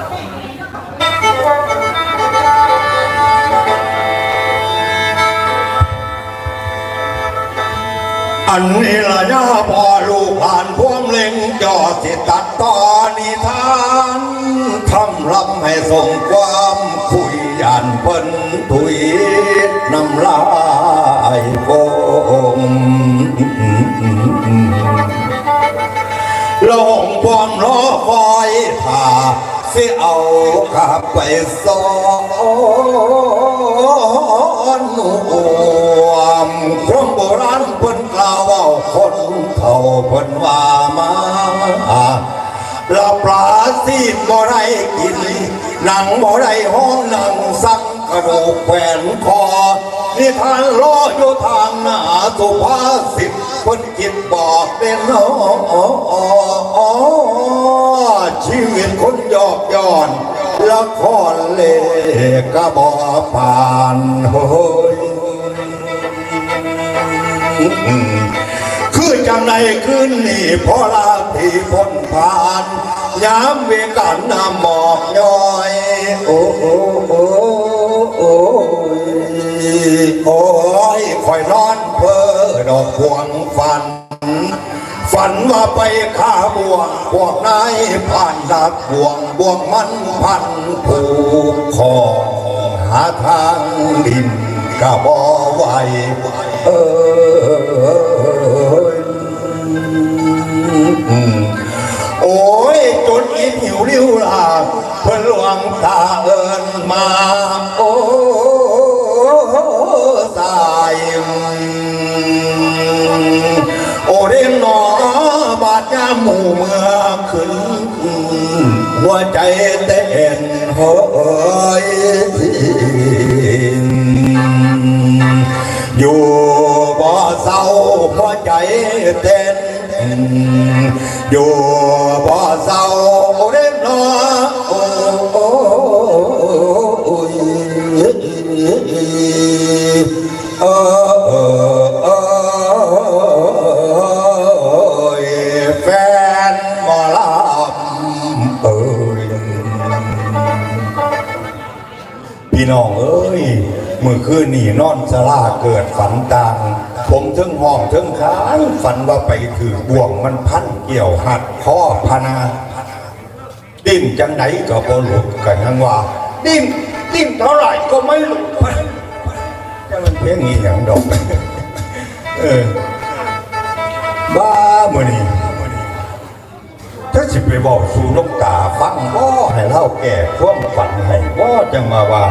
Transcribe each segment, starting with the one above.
อันนี้ละย่าพอลูกผ่านพวมเล็งจอสิตัดตอนิทานทำลำให้ส่งควา สิเอากลับไปสอนหนุ่มความโบราณเพิ่นกล่าวเว่าคนเฒ่าเพิ่นว่ามาเราปลาซีบ่ได้กิน หนังบ่ได้ห้องหนังสักกระดูกแขวนคอนิทานล้ออยู่ทางหน้าสุภาษิต คนคิดบอกเป็นน้อชีวิตคนยอกย้อนละครเลกระบอผ่านเฮ้ยคือจังไรขึ้นนี่พอลาที่พ้นผ่านยามเวกันน้ำหมอกย้อย โอ้โอ้โอ้โอ้โอ้ ดอกพวงฝัน ฝันว่าไปฆ่าบ่วงพวกนายผ่านดักบ่วงบ่วงมันพันผูกคอหาทางดินกะบ่ไหวเออโอ้ยจนอินหิวริ้วลาเพื่อนหลวงตาเอินมาโอ้ หมู่เมื่อขึ้น หัวใจเต้นหอยอยู่บ่เศร้าหัวใจเต้นอยู่บ่เศร้าเด่นน้อย เมื่อคืนนี่นอนสลาเกิดฝันต่าง ผมถึงห้องถึงค้างฝันว่าไปถือบ่วงมันพันเกี่ยวหัดข้อพนาดิ้นจังไหนก็บ่หลุดกันยังว่า ดิ้นดิ้นเท่าไหร่ก็ไม่หลุดจะมันเพียงนี้อย่างดอกเออบ้ามื่อนี้ถ้าสิไปบอกสู่ลูกตาฟังบ่ให้เล่าแก่ความฝันให้บ่จังมาว่า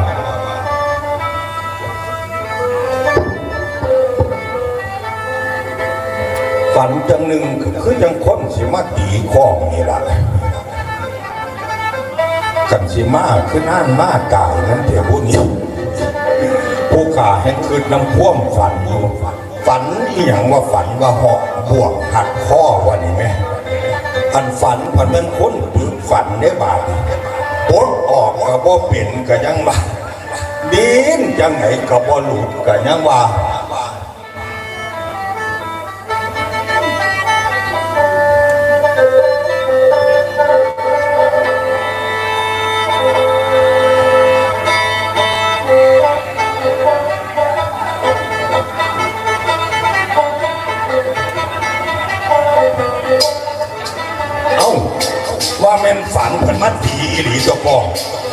ฝันจังหนึ่งคือจังคนสิมาตีข้องนี่ล่ะกันสิมาคือน่านมากายนั้นเถอะผู้นี้ผู้ขาแห่งคืนน้ำพ่วมฝันอยู่ฝันอีหยังว่าฝันว่าเหาะบวกหักข้อวันนี้ไหมอันฝันพันเป็นคนปึกฝันได้บาดปดออกก็บ่เป็นก็ยังว่าดินจังไหนก็บ่หลุดก็ยังว่า แม่นฝันมาตีอีหลีตัวปอง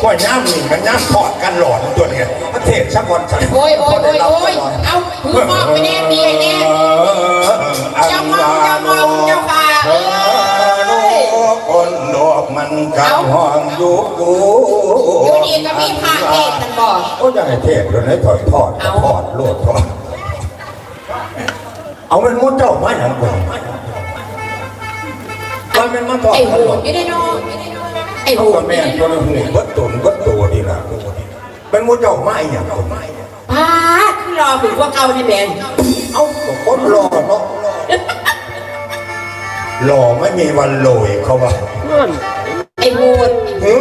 ว่าย่ามนี่มันย่ามทอดกันหลอนตัวเนี่ยประเทศชักวันสันโอ้ยโอ้ยโอ้ยโอ้ยเอามือมอบไปแน่ดีไอ้แน่เจ้าเมาเจ้าเมาเจ้าป่าเอ้ยคนดอกมันกับห้องอยู่กูอยู่ดีก็มีพระเทศกันบอกโอ้ยยังไงเทศเลยวนะถอดทอดเอาทอดโลดทอดเอามันมุดเจ้าไม้หนังก่อนมันเป็นมันทอดไอ้กัหูนหลอนไม่ได้นอน ไอ้เอาหูกับแม่ตัวนึงหูวัดตุนวัดตัวนี่ล่ะเป็นมุดเจ้าไม้อย่างคนป้าขึ้นรอถึงพวกเก่าในแบงเอาก็คนรอเนาะหล่อไม่มีวันโรยเขาว่าไอ้หูหึ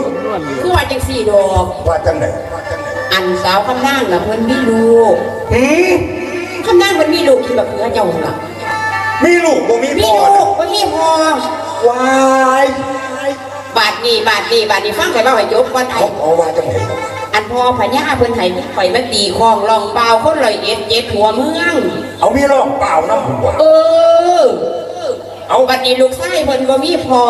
คือว่าจังสี่ดอกว่าจังไหนว่าจังไหนอันสาวคำนั่งน่ะเพิ่นมีลูกหึคำนั่งเพิ่นมีลูกที่แบบเพื่อเจ้าล่ะมีลูกบ่มีมีพ่อลูนะกเพิ่นมีพ่อวายบาาทนี่บาทนี่บาทนี่ฟังไปว่าให้จบก่อนไอ้เขาเอาว่าจังไหนอันพ่อพญาเพิ่นให้ข่อยมาตีคลองลองเปล่าคนลอยเอ็ดเจ็ดหัวเมือง เอามีร่องเปล่านะผมบอกเออ เอาบัดนี้ลูกชายเพิ่นบ่มีพอ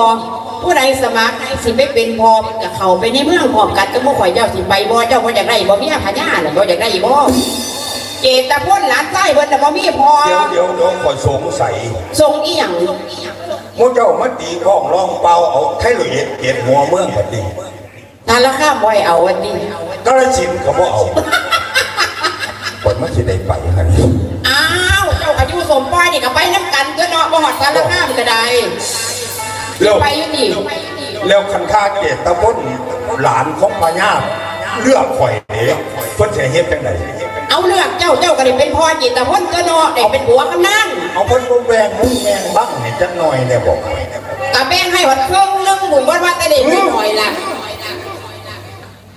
ผู้ใดสมัครสิไปเป็นพอมันก็เข้าไปในเมืองพร้อมกันก็บ่ข่อยเจ้าสิไปบ่เจ้าบ่อยากได้บ่มีพญาน่ะบ่อยากได้บ่เจตตะพ้นหลานชายเพิ่นน่ะบ่มีพอเดี๋ยวเดี๋ยวเดี๋ยวคอยสงสัย ทรงอีหยัง มูเจ้ามาตีข้องร่องเปล่าเอาแค่เลยเอ็ดหัวเมืองแบบนี้ทานราคาบ่ให้เอาอันนี้กระชินเขาบ่เอาปดมันสิได้ไปฮะนี่อ้าวเจ้าอายุสมปอยนี่ก็ไปนํกันตัวเนาะบ่ฮอดสารคามก็ได้แล้วไปอยู่นี่แล้วคันค่าเกตตะพ้นหลานของพญาเลือกข่อยเด้เพิ่นจะเฮ็ดจังได เอาเลือกเจ้าเจ้าก็ได้เป็นพ่อจิตตะพ้นตัวเนาะได้เป็นผัวกำนันเอาเพิ่นบ่แบ่งมุ้งแบ่งบ้างให้จักหน่อยแน่บอกกะแบ่งให้วัดเครื่องนึงหมุนวัดว่าแต่เด็กไม่หน่อยล่ะ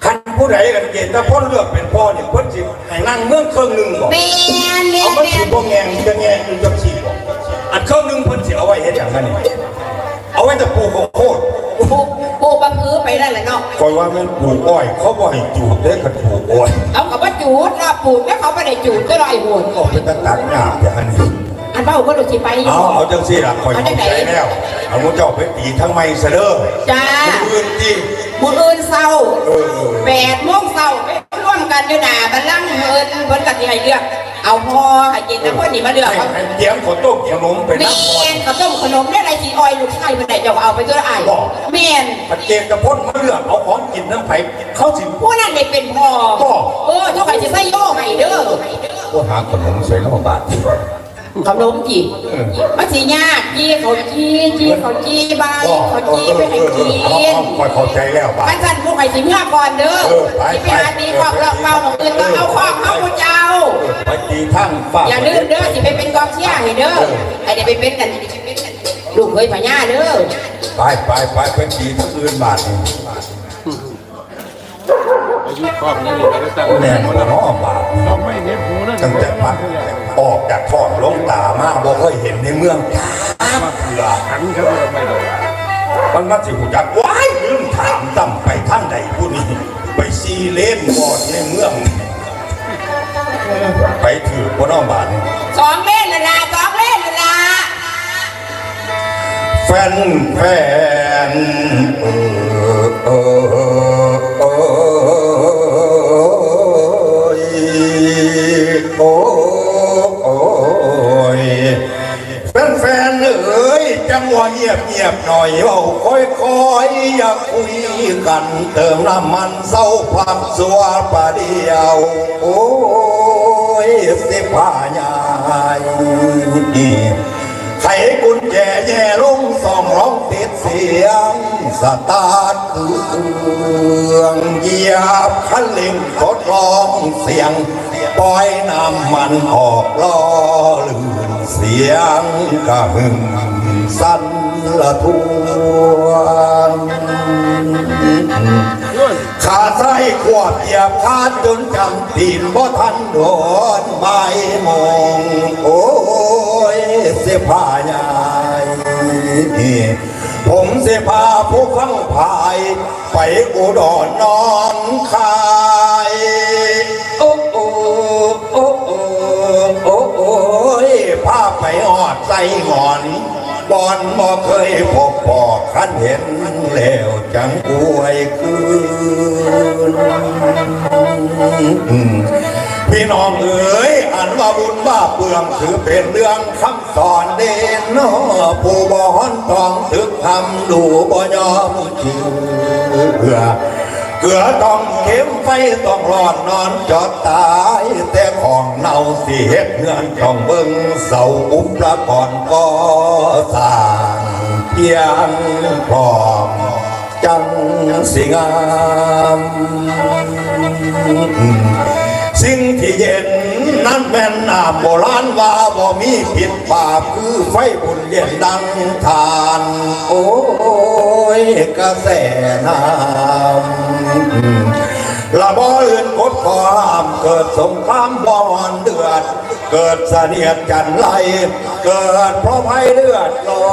คันผู้ใดกันเกตตะพ้นเลือกเป็นพ่อนี่เพิ่นสิให้นั่งเมืองเครื่องหนึงบ่แม่นแม่เอานมันแม่สินบ่แงงจะแงงอยู่จังซี่บ่อันเครื่องหนึงเพิ่นสิเอาไว้เฮ็ดหยังกันนี่เอาไว้แต่ปลูกข้าวโพดปูปูบังคือ ไปนั่นแหละเนาะคอยว่ามันปลูกอ้อย เขาบ่ให้จูดเด้คันปลูกอ้อยเอากับว่าจูดเราปูดแล้วเขาไม่ได้จูดก็ลอยหัวก็เป็นตะตัดหญ้าอย่างนี้อันเบ้าก็ดูสิไปอยู่เอาเอาจังซี่ล่ะคอยเข้าใจแล้วเอาหมูเจ้าไปตีทั้งไม้ซะเด้อจ้าผู้อื่นที่มืออื่นเศร้าเออแปดโมงเศร้าไปร่วมกันอยู่หน้าบัลลังก์เงินเพิ่นกะสิให้เลือก เอาพ่อให้จิตตะพ้นนี่มาเลือกให้เอาให้เตรียมข้าวต้มขนมไปแม่นับก่อนนข้าวต้มขนมได้ไรสีออยลูกชายมันได้เจ้าเอาไปตัวละไอ้แม่นปัจเจกกระพ้นมาเลือกเอาของกินน้ำไผ่เขาสิผู้นั้นได้เป็นพ่อพ่อเออทุกใครจะใส่โย่ให้เด้อก็หาขนมใส่ละบาท เขนมจีมันสิยากจีเขาจีจีเขาจีใบเขาจีไปให้กินคอยเข้าใจแล้วบาทมันสั่นพวกใครสิเมื่อก่อนเด้อเออไปสิไปหาตีขอบหลอกเบาของอื่นต้องเอาของเข้าผู้เจ้า ไปตีทั้งฟ้าอย่าลืมเด้อสิไปเป็นกองเชียร์ให้เด้อไอ้เดี๋ยวไปเป็นกันลูกเคยพญาเด้อไปไปไปไปตีทั้งอื่นบาทนี่อายุครอบนี่ก็ได้ตั้งแน่นบ่เนาะบาทนี่เราไหร่ ตั้งแต่พักออกจากท้องลงตามาบ่เคยเห็นในเมืองจ้าเถื่อหันครับว่าไม่ได้มันมาสิหูจักว้ายลืมถามตั้มไปท่านใดผู้นี้ไปซีเลนบอดในเมือง ไปถือบ่น้องบาทสองเล่นละลาสองเล่นละลาแฟนแฟนเออเออเออ วะเงียบเงียบหน่อยเว้าค่อยคอยๆอย่าคุยกัน เติมน้ำมันเศร้าความสัวประเดียว โอ้ยสิพายายไขกุญแจแย่ลงสองร้องติดเสียง สตาร์ทเครื่องเหยียบคันเร่งทดลองเสียง ปล่อยน้ำมันออกล้อลื่นเสียงกระหึ่ม สันละทวนขาซ้ายขวบเหยียบคาดจนจำตีนบ่ทันโดนใบายโมงโอ้ยเสียผ้ายายผมเสียผ้าผู้ฟังพาย ไปอุดรน้อนคายโอ้โอ้โอ้โอ้โอ้โอ้ยพาไปออดใส่หงอน บอนบ่เคยพบปอกคันเห็นแล้วจังอวยคืนพี่น้องเอ๋ยอันว่าบุญว่าเปลืองถือเป็นเรื่องคำสอนเด่นนาะผู้บ่อนตองถึกทำดูบ่ยอมเชื่อ เกลือต้องเข็มไฟต้องรอนนอนจอดตาย แต่ของเน่าสิเฮ็ดเงื่อนต้องเบิ่งเสาอุปละก่อนก็สร้างเพียงพร้อมจังสิงาม สิ่งที่เย็น นั้นแม่นน้ำโบราณว่าบ่มีผิดบาปคือไฟบุญเย็นดังทาน โอ้ยกระแสน้ำละบ่อื่นกดขอห้ามเกิดสงครามบอนเดือด เกิดเสนียดจันไรเกิดเพราะภัยเลือดร้อ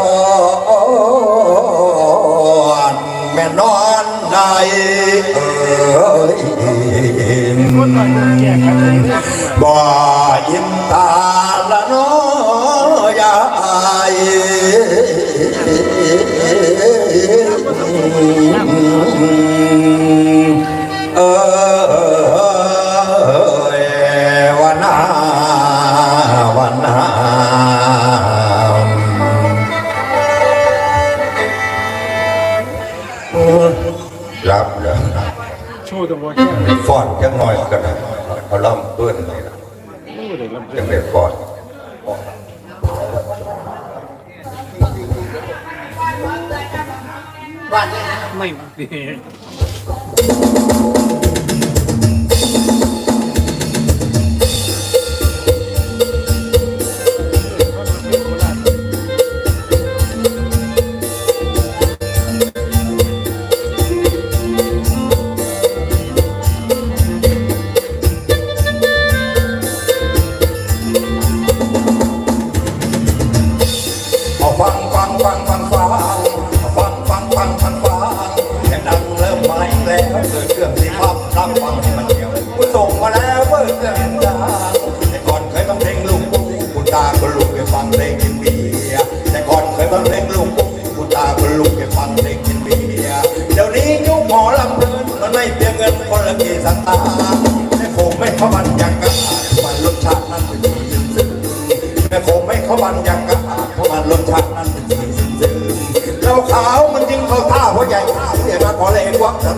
นแม่นอ ใดเอยบ่ยิ้มตาละน้อยาย จังหน่อยกันนะเขาล่ำเพื่อนเลยนะโอ้เด็กลำเส้จันงเด็ดฟอนไม่ดี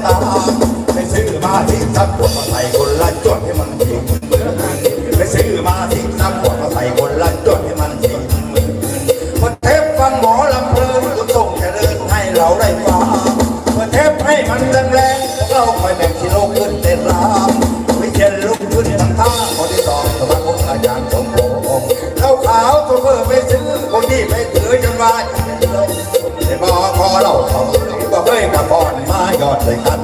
ตาไปซื้อมาที่ซักขวดมาใส่คนละจวดให้มันทีมือไปซื้อมาที่ซักขวดมาใส่คนละจวดให้มันทีมือพอเทปฟังหมอลำเพลินก็ส่งเจริญให้เราได้ฟังพอเทปให้มันแรงๆเราคอยแบ่งกิโลกขึ้นเต้นรำวิเชียนลุกขึ้นทำท่าคนที่สองสมัครองอาจารย์สมพงษ์เราขาวตัวเพื่อไปซื้อคนที่ไปถือจนว่าไอ้บอคอเราเขา อดเลยกัน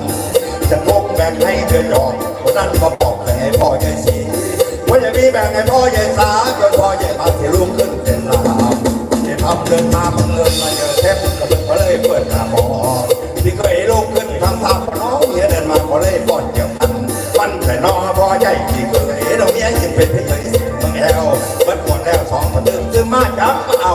จะพกแบ่งให้เดือนดอกคนนั้นก็บอกแบ่ให้พ่อใหญ่สีว่าจะมีแบ่งให้พ่อใหญ่สาจนพ่อใหญ่มาที่ลุกขึ้นเป็นลามที่ทำเดินมาบังเอิญมาเจอเทปก็เลยเปิดหน้าหมอที่เคยลุกขึ้นทำท่าน้องเมียเดินมาก็เลยป้อนเกี่ยวกันมันแต่นอพ่อใหญ่ที่เคยเราเมียยังเป็นพี่เคยเมืองแอวมันหมดแล้วสองคนดื่มซื้อมาจับมาเอา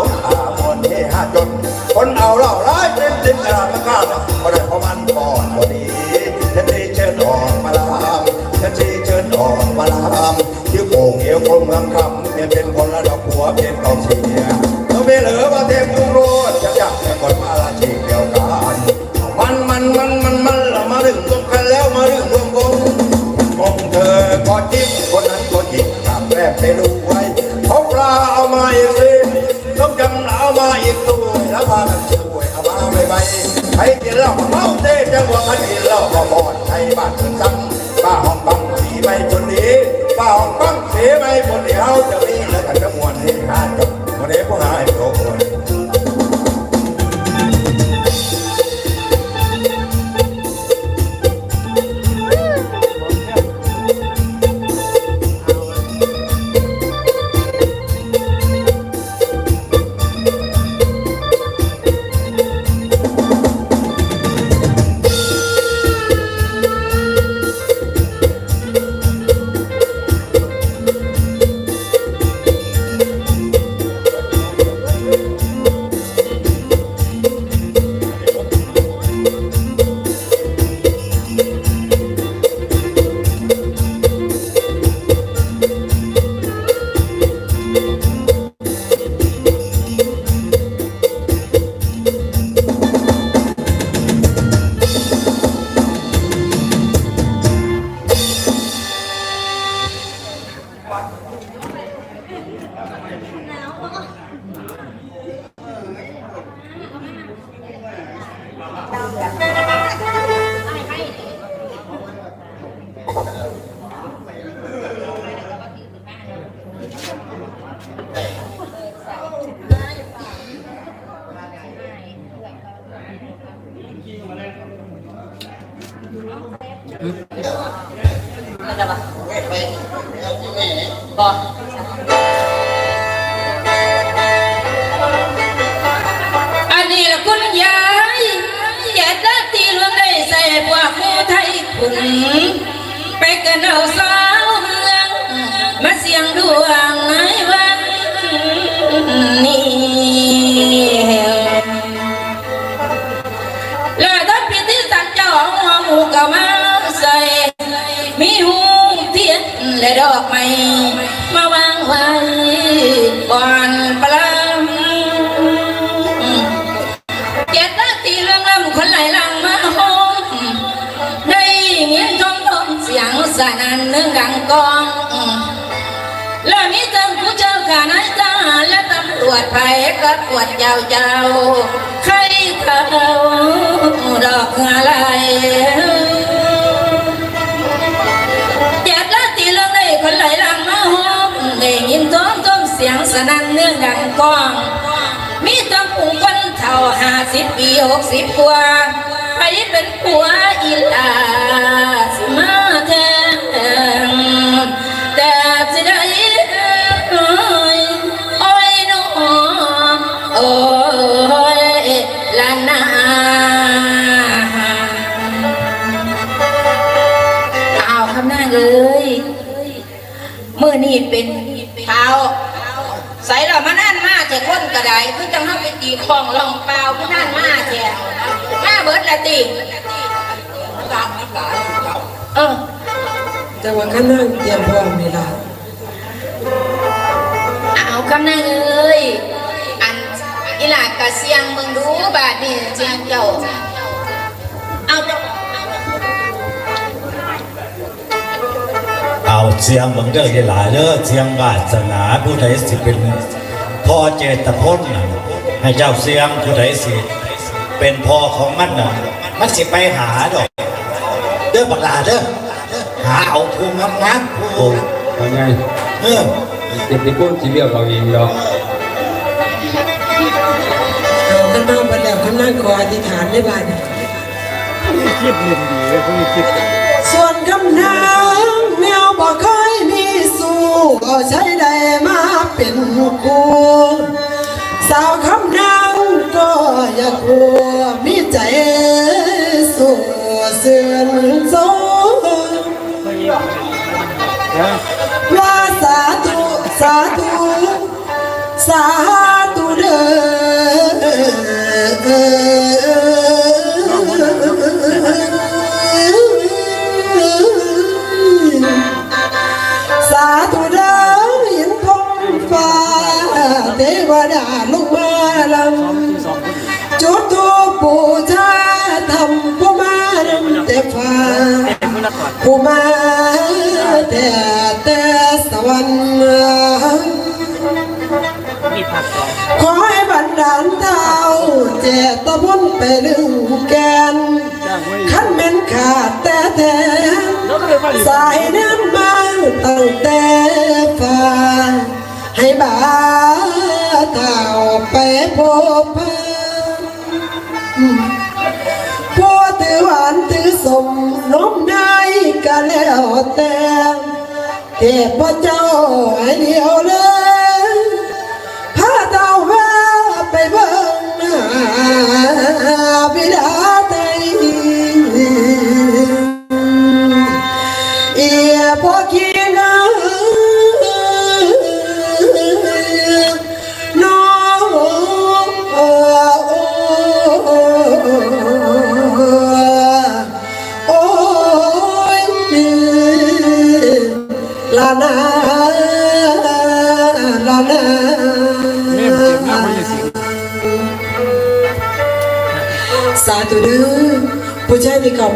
ใครกินเหล้าเมาเต้จังหวะใครกินเหล้าก็บอดใครบ้านซ้ำป้าหอมบังสีไม่คนนี้ป้าหอมบังสีไม่คนเดียว บอกอันนี้คุณยายย่าตาตีลงได้ใส่พวกคู่ไทยคุณ ไปกันเอาสาวเมือง มาเสียงดวงไหนวันนี้ และดอกไม้มาวางไว้ก่อนปลำเจ็ดนาทีเรื่องลำคนไหลหลังมาหอมได้ยินชมลมเสียงสนั่นเนื่องดังกอง และมีทั้งผู้เจ้าข้านายทหารและตำรวจไผ่กับปวดเจ้าเจ้าใครเขาดอกอะไร เนื่องดังกอง มีตั้งผู้คนเท่าห้าสิบปีหกสิบกว่าไปเป็นผัวอีลาส กระไดคือจังห้าไปตีคลองลองเปล่าคือนั่นมาแจ้มาเบิดละตีเออจังหวะข้างนั่งเตรียมพร้อมนี่ล่ะเอาคำนั้นเลยอันอีหลากกะเสียงมึงดูบาดนี่เจียงเจ้าเอาเจ้าเอาเสียงมึงเด้อหลายเด้อเสียงวาสนาผู้ใดสิเป็น พ่อเจตพลน่ะให้เจ้าเสียงผู้ใดสิเป็นพ่อของมันน่ะมันสิไปหาดอก เด้อบักหลาเด้อหาเอาภูมิงามๆผู้โอ้ยังไงเออเด็กในพวกที่เรียกเราเองหรอกเอาข้างนั่งไปแล้วข้างนั่งขออธิษฐานได้บ้านนี่คิดเล่นดีเลยพวกนี้คิดกันส่วนคำนางแมวบ่เคยมีสู้ก็ใช้ได้ มีใจสู้เสื่อนโซนว่าสาธุ สาธุ สาธุ บันดาลเท้าเจตพ้นไปลึงแกนจ้างไว้ขันเม็นขาดแต่แทนแล้วก็เลยว่าอยู่สายน้ำมาตั้งแต่ฟ้าให้บ่าเท้าไปพบพาผู้ถือหวานถือสมน้มได้ก็แล้วแต่เทพเจ้าให้เดียวเลย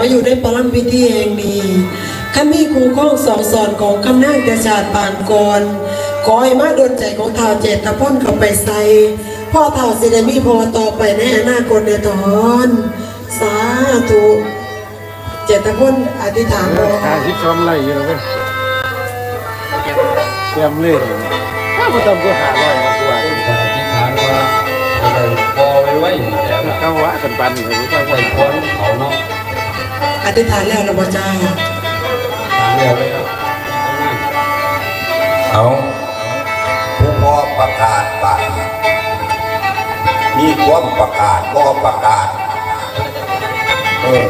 มาอยู่ในปรัมพิธีแห่งนี้ข้ามีครูข้องสองสอนของคำนางกระชาติปานกรขอให้มาโดนใจของท้าวเจตพ้นเข้าไปใส่พ่อท้าวสิได้มีพอต่อไปในอนาคตในตอนสาธุเจตพ้นอธิษฐานรอหาที่ซ้อมไล่อยู่แล้วเว้ยเตรียมเล่นถ้ามาทำก็หาร้อยมาตัวอธิษฐานว่าอะไรพอไว้ไว้อยู่แล้วล่ะเขาว่ากันปันเลยรู้ไว้พรเขาเนาะ อธิษฐานแล้วนะพ่อจ้าถามเรียกไว้แล้วเอาผู้พ่อประกาศไปมีความประกาศบ่ประกาศเออ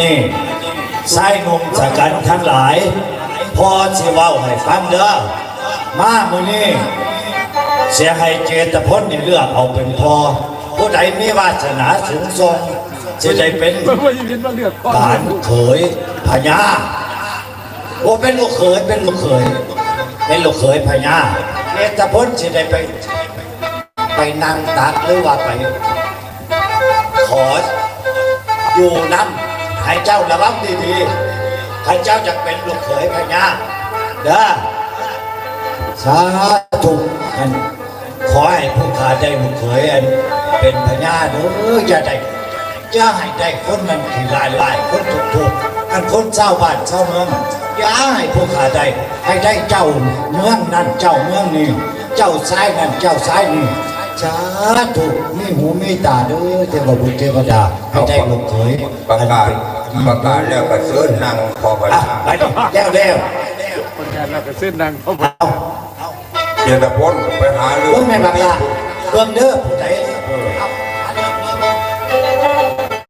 นี้ชายหนุ่มสกันทั้งหลายพอสิเว้าให้ฟังเด้อมามื้อนี้เสียให้เจตพลนี่เลือกเอาเป็นพอผู้ ใดมีวาสนาสูงส่งจะได้เป็นเพิ่นว่ายินว่าเลือกก่อนการเขยพญาโอ้เป็นลูกเขยเป็นลูกเขยเป็นลูกเขยพญาเจตพลจะได้ไป ไปนั่งตักหรือว่าไป ขออยู่น้ำให้เจ้าระวังดีๆให้เจ้าจะเป็นลูกเขยพญาเด้อสาธุอัน ขอให้ผู้ขาได้ลูกเขยอันเป็นพญาเด้อจะได้จะให้ได้คนมันขี่ลายลายคนถูกถูกๆอันคนเจ้าบ้านเจ้าเมืองอย่าให้ผู้ขาได้ให้ได้เจ้าเมืองนั่นเจ้าเมืองนี้เจ้าซ้ายนั่นเจ้าซ้ายนี่สาธุมีหูมีตาเด้อเทวบุตรเทวดาให้ได้ลูกเขยประกาศประกาศแล้วก็เชิญนั่งพอพอะญาไปดิแล้วแล้วคนงานเราก็เส้นดังเขาเอา เจตพลไปหาเรื่อเบิ่งงแม่บักลาเบิ่งเด้อผู้ใด